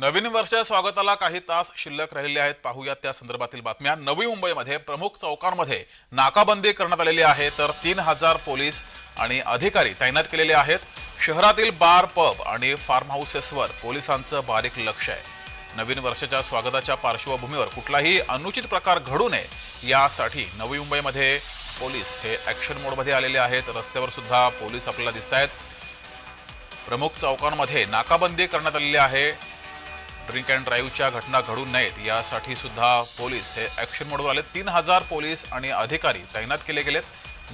नवीन वर्ष स्वागताला काही तास शिल्लक राहिलेले आहेत. पाहूयात त्या संदर्भातील बातम्या. नवी मुंबईमध्ये प्रमुख चौकांमध्ये नाकाबंदी करण्यात आलेली आहे. तर तीन हजार पोलीस आणि अधिकारी तैनात केलेले आहेत. शहरातील बार पब आणि फार्म हाऊसेसवर पोलिसांचं बारीक लक्ष आहे. नवीन वर्षाच्या स्वागताच्या पार्श्वभूमीवर कुठलाही अनुचित प्रकार घडू नये यासाठी नवी मुंबईमध्ये पोलीस हे ऍक्शन मोडमध्ये आलेले आहेत. रस्त्यावर सुद्धा पोलीस आपल्याला दिसत आहेत प्रमुख चौकांमध्ये नाकाबंदी करण्यात आलेली आहे. ड्रिंक अँड ड्राईव्हच्या घटना घडू नयेत यासाठी सुद्धा पोलीस हे ऍक्शन मोडवर आले तीन हजार पोलीस आणि अधिकारी तैनात केले गेलेत.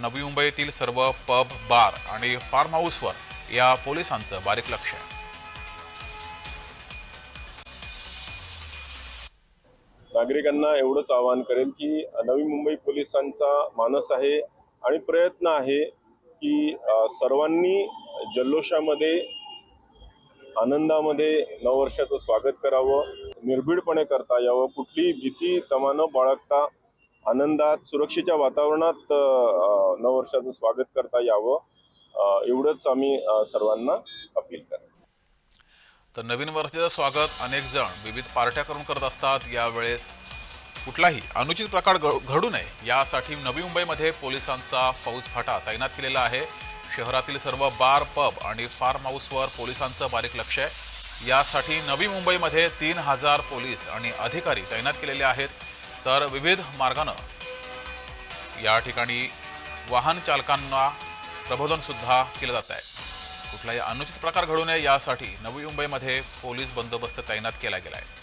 नवी मुंबईतील सर्व पब बार आणि फार्म हाऊसवर या पोलिसांचं बारीक लक्ष आहे. नागरिकांना एवढंच आवाहन करेल की नवी मुंबई पोलिसांचा मानस आहे आणि प्रयत्न आहे की सर्वांनी जल्लोषामध्ये आनंदामध्ये नववर्षाचं स्वागत करावं निर्भीडपणे करता यावं कुठलीही भीती तमा न बाळगता आनंदात सुरक्षेच्या वातावरणात नववर्षाचं स्वागत करता यावं एवढंच आम्ही सर्वांना अपील करा तर नवीन वर्षाचं स्वागत अनेक जण विविध पार्ट्या करून करत असतात. यावेळेस कुठलाही अनुचित प्रकार घडू नये यासाठी नवी मुंबईमध्ये पोलिसांचा फौज फाटा तैनात केलेला आहे. शहरातील सर्व बार पब आणि फार्म हाऊसवर पोलिसांचं बारीक लक्ष आहे. यासाठी नवी मुंबईमध्ये तीन हजार पोलीस आणि अधिकारी तैनात केलेले आहेत. तर विविध मार्गानं या ठिकाणी वाहन चालकांना प्रबोधनसुद्धा केलं जात आहे. कुठलाही अनुचित प्रकार घडू नये यासाठी नवी मुंबईमध्ये पोलीस बंदोबस्त तैनात केला गेला आहे.